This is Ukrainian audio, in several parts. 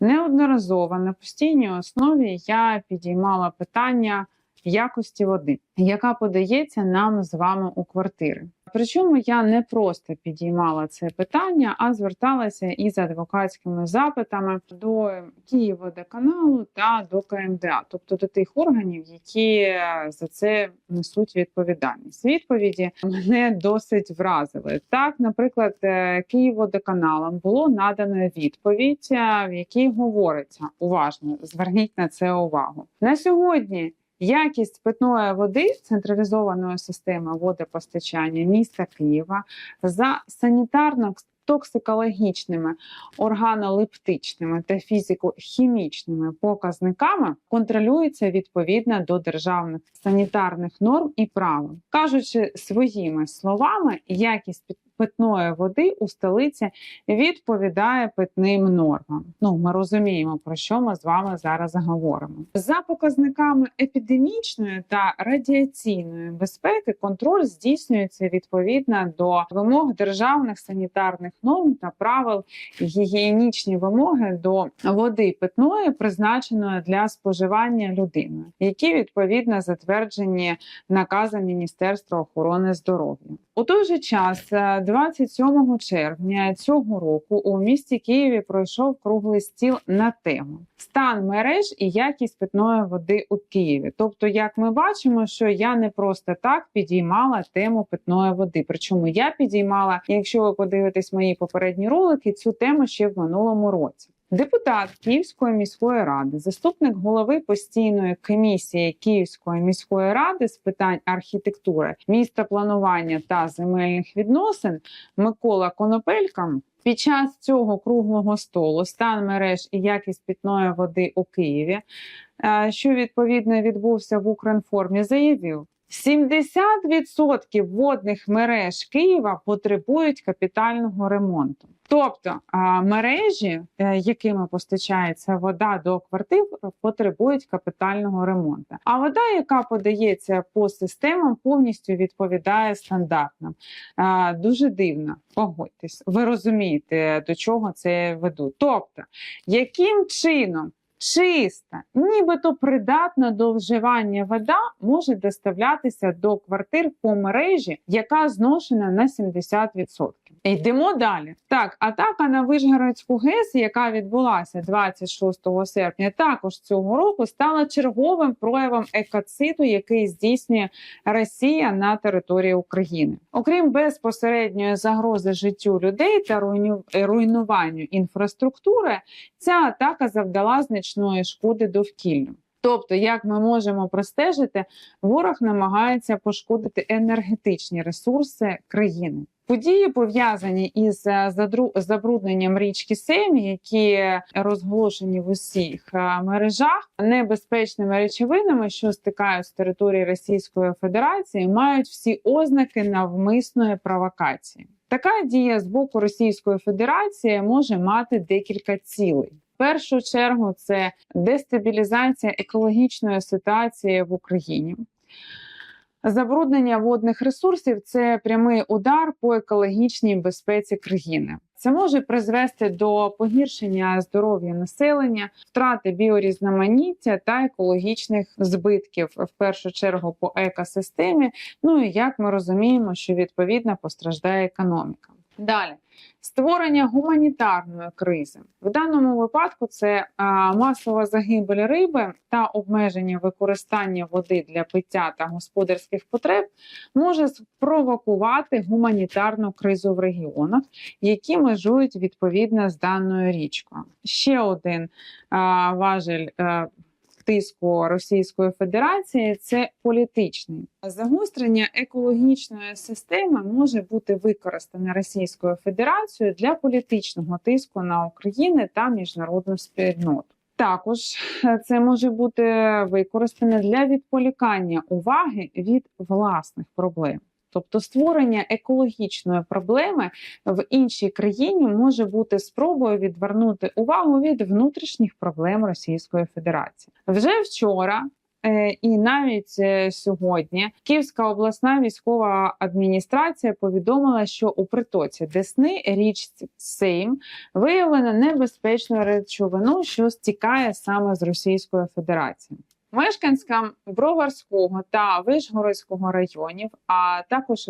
Неодноразово на постійній основі я підіймала питання якості води, яка подається нам з вами у квартири. Причому я не просто підіймала це питання, а зверталася із адвокатськими запитами до Київводоканалу та до КМДА, тобто до тих органів, які за це несуть відповідальність. Відповіді мене досить вразили. Так, наприклад, е, Київводоканалом було надано відповідь, е, в якій говориться уважно, зверніть на це увагу на сьогодні. Якість питної води централізованої системи водопостачання міста Києва за санітарно токсикологічними, органолептичними та фізико-хімічними показниками контролюється відповідно до державних санітарних норм і правил. Кажучи своїми словами, якість питної води у столиці відповідає питним нормам. Ну, ми розуміємо, про що ми з вами зараз говоримо. За показниками епідемічної та радіаційної безпеки контроль здійснюється відповідно до вимог державних санітарних норм та правил гігієнічні вимоги до води питної, призначеної для споживання людиною, які відповідно затверджені наказом Міністерства охорони здоров'я. У той же час, е, 27 червня цього року, у місті Києві пройшов круглий стіл на тему стан мереж і якість питної води у Києві. Тобто, як ми бачимо, що я не просто так підіймала тему питної води. Причому я підіймала, якщо ви подивитесь мої попередні ролики, цю тему ще в минулому році. Депутат Київської міської ради, заступник голови постійної комісії Київської міської ради з питань архітектури, містопланування та земельних відносин Микола Конопелька під час цього круглого столу стан мереж і якість питної води у Києві, е, що відповідно відбувся в Укрінформі, заявив. 70% водних мереж Києва потребують капітального ремонту. Тобто мережі, е, якими постачається вода до квартир, потребують капітального ремонту. А вода, яка подається по системам, повністю відповідає стандартам. Дуже дивно, погодьтесь. Ви розумієте, до чого це ведуть. Тобто, яким чином чиста, нібито придатна до вживання вода може доставлятися до квартир по мережі, яка зношена на 70%. Йдемо далі. Так, атака на Вишгородську ГЕС, яка відбулася 26 серпня, також цього року стала черговим проявом екоциду, який здійснює Росія на території України. Окрім безпосередньої загрози життю людей та руйню- руйнуванню інфраструктури, ця атака завдала значної шкоди довкіллю. Тобто, як ми можемо простежити, ворог намагається пошкодити енергетичні ресурси країни. Події пов'язані із е, забрудненням річки Сейм, які розголошені в усіх е, мережах небезпечними речовинами, що стикають з території Російської Федерації, мають всі ознаки навмисної провокації. Така дія з боку Російської Федерації може мати декілька цілей. В першу чергу це дестабілізація екологічної ситуації в Україні. Забруднення водних ресурсів це прямий удар по екологічній безпеці країни. Це може призвести до погіршення здоров'я населення, втрати біорізноманіття та екологічних збитків, в першу чергу по екосистемі. Ну і як ми розуміємо, що відповідно постраждає економіка. Далі створення гуманітарної кризи в даному випадку це масова загибель риби та обмеження використання води для пиття та господарських потреб може спровокувати гуманітарну кризу в регіонах, які межують відповідно з даною річкою. Ще один важель. Тиску Російської Федерації це політичний загострення екологічної системи може бути використане Російською Федерацією для політичного тиску на Україну та міжнародну спільноту. Також це може бути використане для відполікання уваги від власних проблем. Тобто створення екологічної проблеми в іншій країні може бути спробою відвернути увагу від внутрішніх проблем Російської Федерації. Вже вчора Е, І навіть е, сьогодні Київська обласна військова адміністрація повідомила, що у притоці Десни річці Сейм виявлено небезпечну речовину, що стікає саме з Російської Федерації. Мешканцям Броварського та Вишгородського районів, а також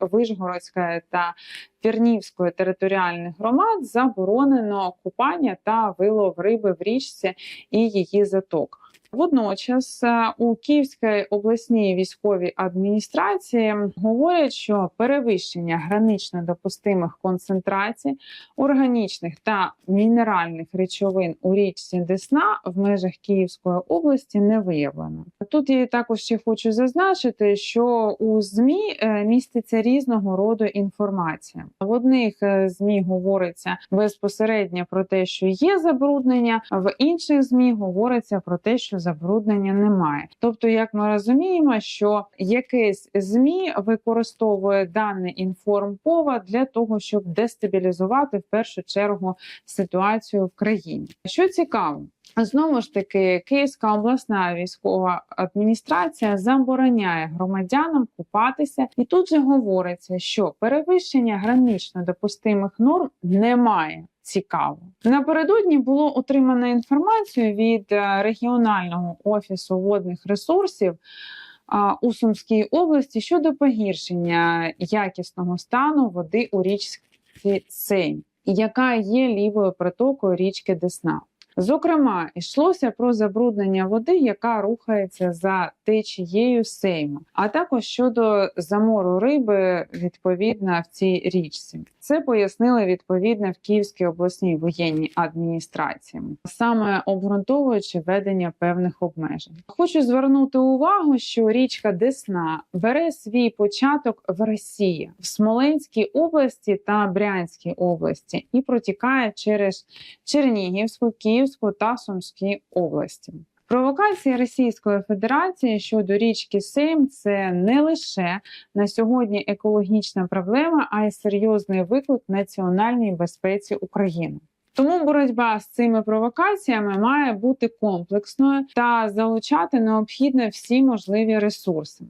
Вишгородська та Пірнівської територіальних громад заборонено купання та вилов риби в річці і її затоках. Водночас е, у Київській обласній військовій адміністрації говорять, що перевищення гранично допустимих концентрацій органічних та мінеральних речовин у річці Десна в межах Київської області не виявлено. Тут я також ще хочу зазначити, що у ЗМІ е, міститься різного роду інформація. В одних е, ЗМІ говориться безпосередньо про те, що є забруднення, в інших ЗМІ говориться про те, що забруднення немає. Тобто, як ми розуміємо, що якесь ЗМІ використовує даний інформповод для того, щоб дестабілізувати в першу чергу ситуацію в країні. Що цікаво, Знову ж таки, Київська обласна військова адміністрація забороняє громадянам купатися, і тут же говориться, що перевищення гранично допустимих норм немає. Цікаво напередодні було отримано інформацію від е, регіонального офісу водних ресурсів у Сумській області щодо погіршення якісного стану води у річці Сейм, яка є лівою протокою річки Десна. Зокрема, йшлося про забруднення води, яка рухається за течією Сейму, а також щодо замору риби відповідно в цій річці. Це пояснили відповідно в Київській обласній воєнній адміністрації, саме обґрунтовуючи ведення певних обмежень. Хочу звернути увагу, що річка Десна бере свій початок в Росії в Смоленській області та Брянській області і протікає через Чернігівську, Київську та Сумські області. Провокації Російської Федерації щодо річки Сейм це не лише на сьогодні екологічна проблема, а й серйозний виклик національній безпеці України. Тому боротьба з цими провокаціями має бути комплексною та залучати необхідно всі можливі ресурси.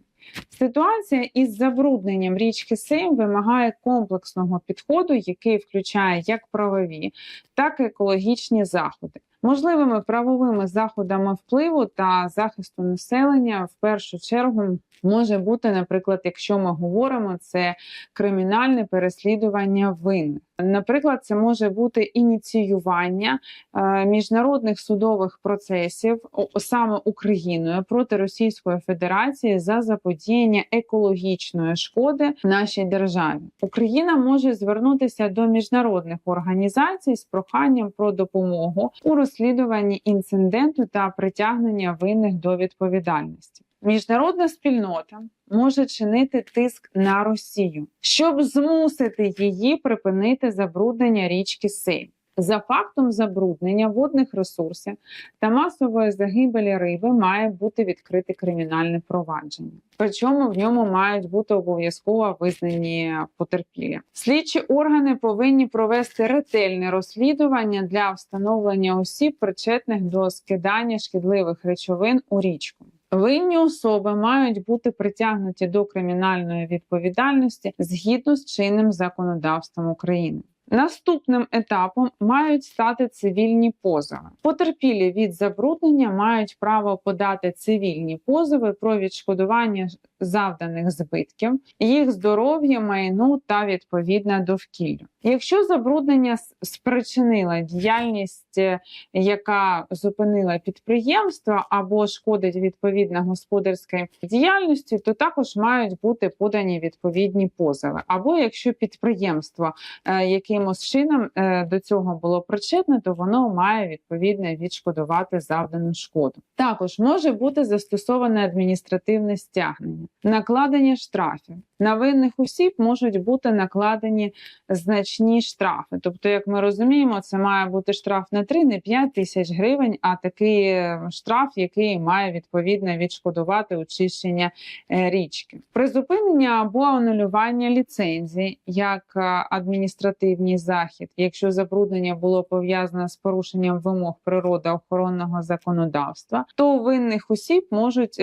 Ситуація із забрудненням річки Сейм вимагає комплексного підходу, який включає як правові, так і екологічні заходи. Можливими правовими заходами впливу та захисту населення в першу чергу може бути, наприклад, якщо ми говоримо, це кримінальне переслідування винних. Наприклад, це може бути ініціювання е, міжнародних судових процесів саме Україною проти Російської Федерації за заподіяння екологічної шкоди нашій державі. Україна може звернутися до міжнародних організацій з проханням про допомогу у розслідуванні інциденту та притягнення винних до відповідальності. Міжнародна спільнота може чинити тиск на Росію, щоб змусити її припинити забруднення річки Сейм. За фактом забруднення водних ресурсів та масової загибелі риби має бути відкрите кримінальне провадження. Причому в ньому мають бути обов'язково визнані потерпілі. Слідчі органи повинні провести ретельне розслідування для встановлення осіб, причетних до скидання шкідливих речовин у річку. Винні особи мають бути притягнуті до кримінальної відповідальності згідно з чинним законодавством України. Наступним етапом мають стати цивільні позови. Потерпілі від забруднення мають право подати цивільні позови про відшкодування завданих збитків, їх здоров'я, майну та відповідне довкіллю. Якщо забруднення спричинила діяльність, е, яка зупинила підприємство або шкодить відповідно господарській діяльності, то також мають бути подані відповідні позови. Або якщо підприємство е, якимось чином е, до цього було причетне, то воно має відповідно відшкодувати завдану шкоду. Також може бути застосоване адміністративне стягнення, накладення штрафів. На винних осіб можуть бути накладені значні штрафи. Тобто, як ми розуміємо, це має бути штраф не 3, не 5 тисяч гривень, а такий е, штраф, який має відповідно відшкодувати очищення е, річки. Призупинення або анулювання ліцензії як е, адміністративний захід, якщо забруднення було пов'язане з порушенням вимог природоохоронного законодавства, то винних осіб можуть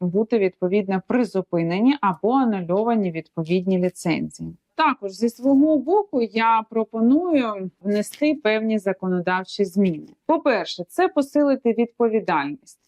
бути відповідно призупинені або анульовані відповідні ліцензії. Також зі свого боку я пропоную внести певні законодавчі зміни. По-перше, це посилити відповідальність.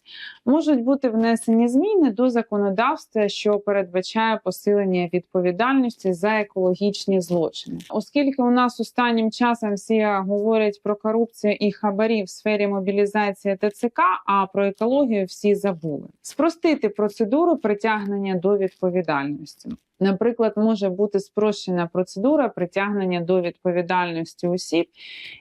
Можуть бути внесені зміни до законодавства, що передбачає посилення відповідальності за екологічні злочини, оскільки у нас останнім часом всі говорять про корупцію і хабарі в сфері мобілізації ТЦК, а про екологію всі забули. Спростити процедуру притягнення до відповідальності. Наприклад, може бути спрощена процедура притягнення до відповідальності осіб,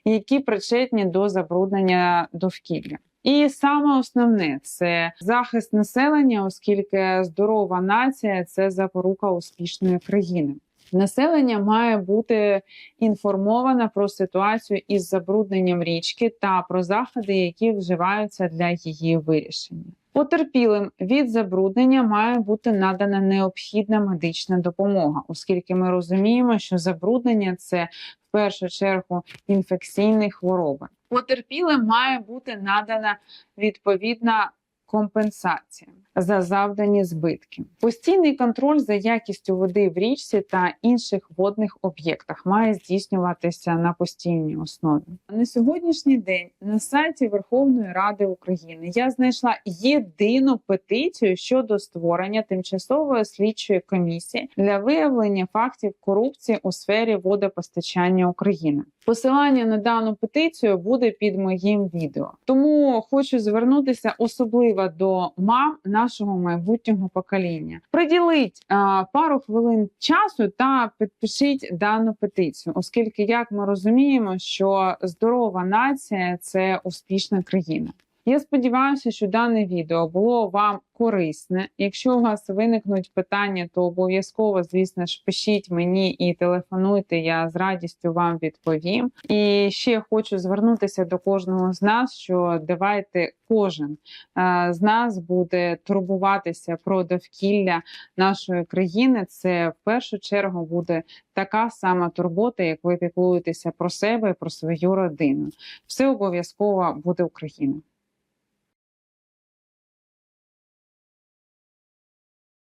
які причетні до забруднення довкілля. І саме основне це захист населення, оскільки здорова нація це запорука успішної країни. Населення має бути інформоване про ситуацію із забрудненням річки та про заходи, які вживаються для її вирішення. Потерпілим від забруднення має бути надана необхідна медична допомога, оскільки ми розуміємо, що забруднення це в першу чергу інфекційні хвороби. Потерпілим має бути надана відповідна компенсація за завдані збитки. Постійний контроль за якістю води в річці та інших водних об'єктах має здійснюватися на постійній основі. На сьогоднішній день на сайті Верховної Ради України я знайшла єдину петицію щодо створення тимчасової слідчої комісії для виявлення фактів корупції у сфері водопостачання України. Посилання на дану петицію буде під моїм відео. Тому хочу звернутися особливо до мам нашого майбутнього покоління. Приділіть а, пару хвилин часу та підпишіть дану петицію, оскільки, як ми розуміємо, що здорова нація це успішна країна. Я сподіваюся, що дане відео було вам корисне. Якщо у вас виникнуть питання, то обов'язково, звісно ж, пишіть мені і телефонуйте. Я з радістю вам відповім. І ще хочу звернутися до кожного з нас, що давайте кожен е, з нас буде турбуватися про довкілля нашої країни. Це в першу чергу буде така сама турбота, як ви піклуєтеся про себе і про свою родину. Все обов'язково буде Україна.